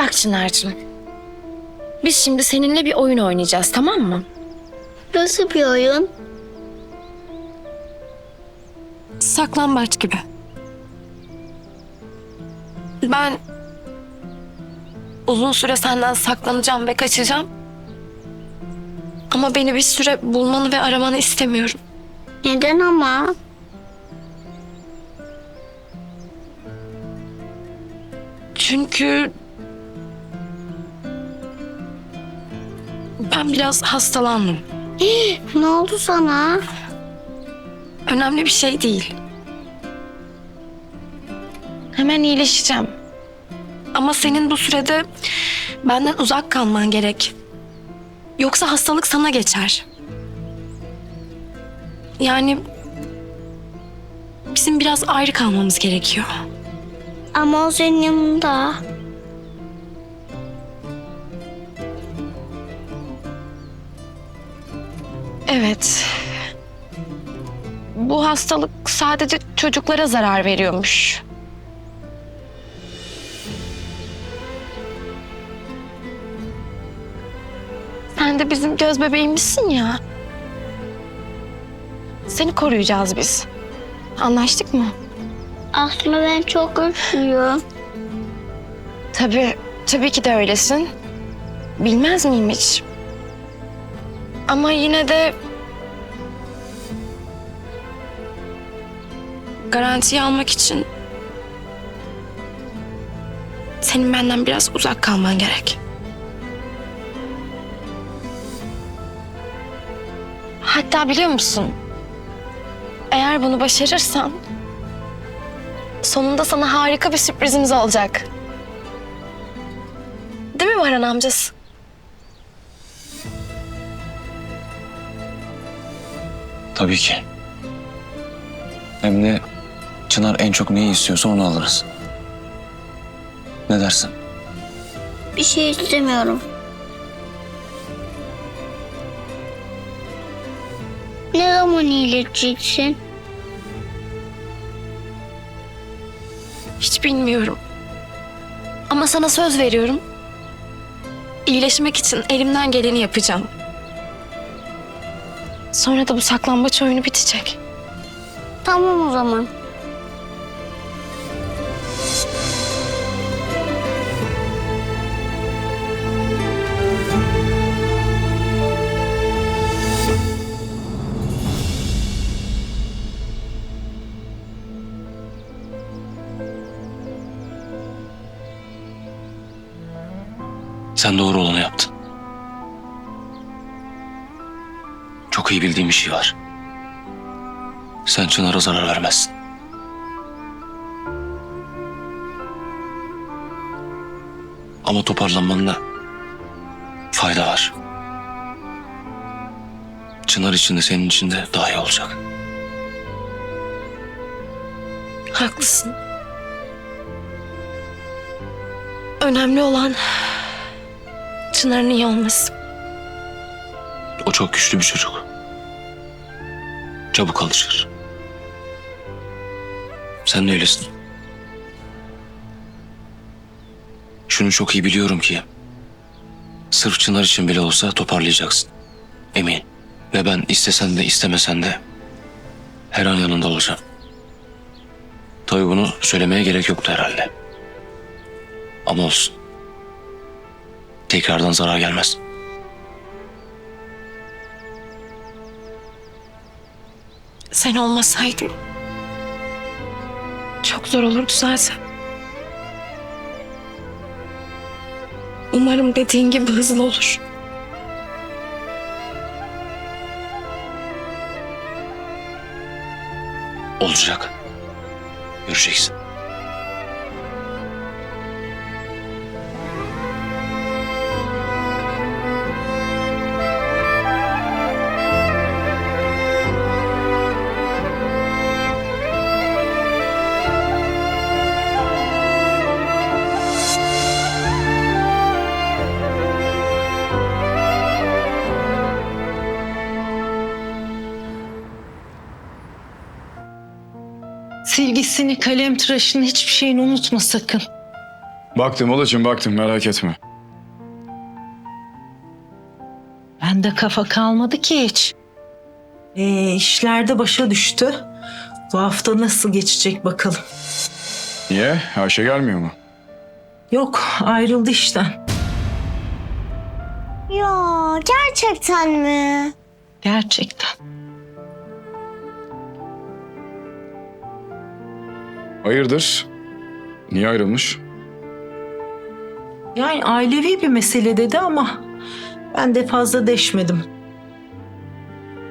Bak Çınar'cığım. Biz şimdi seninle bir oyun oynayacağız tamam mı? Nasıl bir oyun? Saklambaç gibi. Ben uzun süre senden saklanacağım ve kaçacağım. Ama beni bir süre bulmanı ve aramanı istemiyorum. Neden ama? Çünkü ben biraz hastalandım. Ne oldu sana? Önemli bir şey değil. Hemen iyileşeceğim. Ama senin bu sürede benden uzak kalman gerek. Yoksa hastalık sana geçer. Yani bizim biraz ayrı kalmamız gerekiyor. Ama o senin yanında. Evet. Bu hastalık sadece çocuklara zarar veriyormuş. Sen de bizim göz bebeğimizsin ya. Seni koruyacağız biz. Anlaştık mı? Aslında ben çok üşüyorum. Tabii, tabii ki de öylesin. Bilmez miyim hiç? Ama yine de... Garantiyi almak için... Senin benden biraz uzak kalman gerek. Hatta biliyor musun? Eğer bunu başarırsan... Sonunda sana harika bir sürprizimiz olacak. Değil mi Baran amcası? Tabii ki. Hem de Çınar en çok neyi istiyorsa onu alırız. Ne dersin? Bir şey istemiyorum. Ne zaman iyileşeceksin? Hiç bilmiyorum. Ama sana söz veriyorum. İyileşmek için elimden geleni yapacağım. Sonra da bu saklambaç oyunu bitecek. Tamam o zaman. Sen doğru olanı yaptın. Çok iyi bildiğim bir şey var. Sen Çınar'a zarar vermezsin. Ama toparlanmanda fayda var. Çınar için de senin için de daha iyi olacak. Haklısın. Önemli olan Çınar'ın iyi olması. O çok güçlü bir çocuk. Çabuk alışır. Sen de öylesin. Şunu çok iyi biliyorum ki... ...sırf Çınar için bile olsa toparlayacaksın. Emin. Ve ben istesen de istemesen de... ...her an yanında olacağım. Tabii bunu söylemeye gerek yoktu herhalde. Ama olsun. Tekrardan zarar gelmez. Sen olmasaydın çok zor olurdu zaten. Umarım dediğin gibi hızlı olur. Olacak. Göreceksin. Silgisini, kalem tıraşını hiçbir şeyini unutma sakın. Baktım Olacığım baktım merak etme. Bende kafa kalmadı ki hiç. Ee, işlerde başa düştü. Bu hafta nasıl geçecek bakalım. Niye? Ayşe gelmiyor mu? Yok ayrıldı işten. Ya gerçekten mi? Gerçekten. Hayırdır? Niye ayrılmış? Yani ailevi bir mesele dedi ama ben de fazla deşmedim.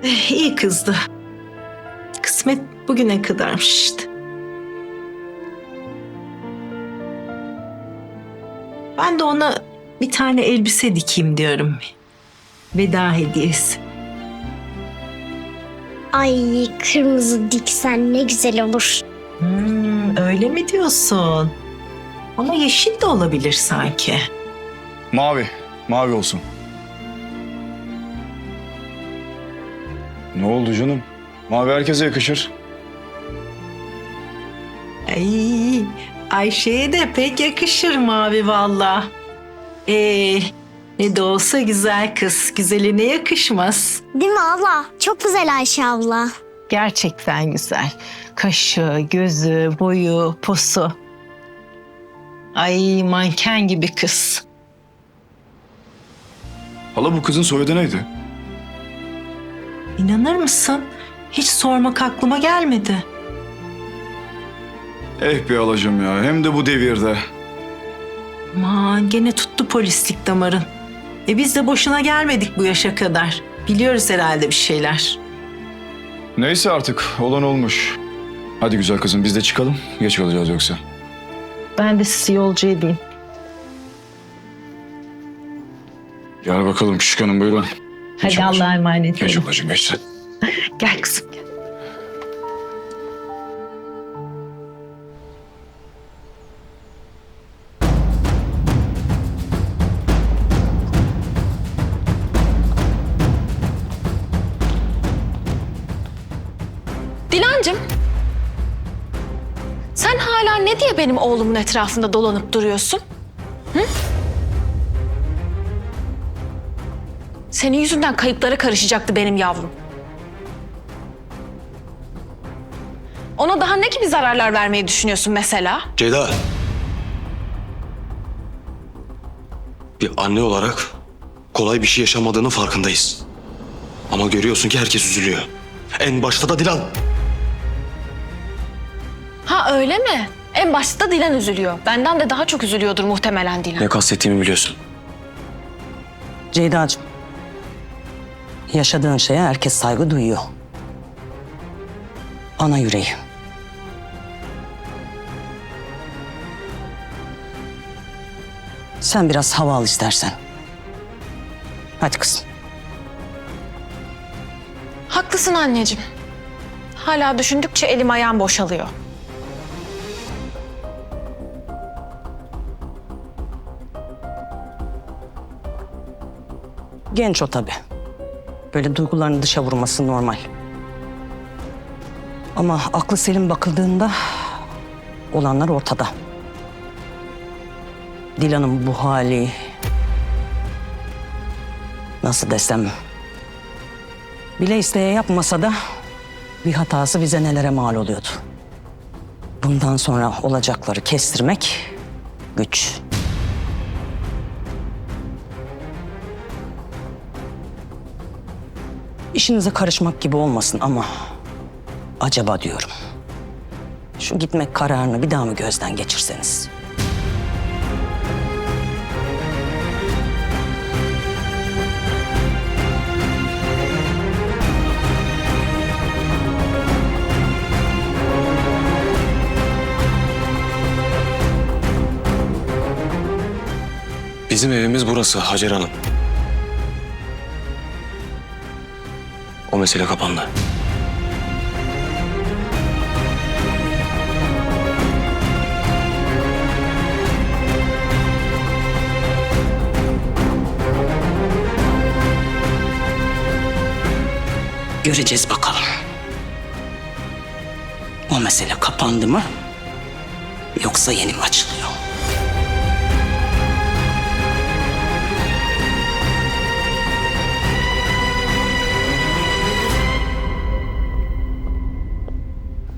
Eh, iyi kızdı. Kısmet bugüne kadarmış işte. Ben de ona bir tane elbise dikeyim diyorum. Veda hediyesi. Ay kırmızı diksen ne güzel olur. Hmm, öyle mi diyorsun? Ama yeşil de olabilir sanki. Mavi. Mavi olsun. Ne oldu canım? Mavi herkese yakışır. Ay, Ayşe'ye de pek yakışır mavi valla. Ee, ne de olsa güzel kız. Güzeline yakışmaz. Değil mi abla? Çok güzel Ayşe abla. Gerçekten güzel. Kaşı, gözü, boyu, posu. Ay manken gibi kız. Hala bu kızın soyadı neydi? İnanır mısın? Hiç sormak aklıma gelmedi. Eh be alacım ya. Hem de bu devirde. Aman gene tuttu polislik damarın. E biz de boşuna gelmedik bu yaşa kadar. Biliyoruz herhalde bir şeyler. Neyse artık. Olan olmuş. Hadi güzel kızım biz de çıkalım. Geç kalacağız yoksa. Ben de sizi yolcu edeyim. Gel bakalım küçük hanım buyurun. Geç Hadi. Allah'a emanet Geç olun. ablacığım geç sen. Gel kızım gel. Dilancım. Sen hala ne diye benim oğlumun etrafında dolanıp duruyorsun? Hı? Senin yüzünden kayıplara karışacaktı benim yavrum. Ona daha ne gibi zararlar vermeyi düşünüyorsun mesela? Ceyda. Bir anne olarak kolay bir şey yaşamadığının farkındayız. Ama görüyorsun ki herkes üzülüyor. En başta da Dilan. Ha öyle mi? En başta da Dilan üzülüyor. Benden de daha çok üzülüyordur muhtemelen Dilan. Ne kastettiğimi biliyorsun. Ceyda'cığım. Yaşadığın şeye herkes saygı duyuyor. Ana yüreği. Sen biraz hava al istersen. Hadi kızım. Haklısın anneciğim. Hala düşündükçe elim ayağım boşalıyor. Genç o tabii. Böyle duygularını dışa vurması normal. Ama aklı selim bakıldığında olanlar ortada. Dilan'ın bu hali nasıl desem bile isteye yapmasa da bir hatası bize nelere mal oluyordu. Bundan sonra olacakları kestirmek güç. İşinize karışmak gibi olmasın ama acaba diyorum. Şu gitmek kararını bir daha mı gözden geçirseniz? Bizim evimiz burası Hacer Hanım. Mesele kapandı. Göreceğiz bakalım. O mesele kapandı mı? Yoksa yeni mi açılıyor?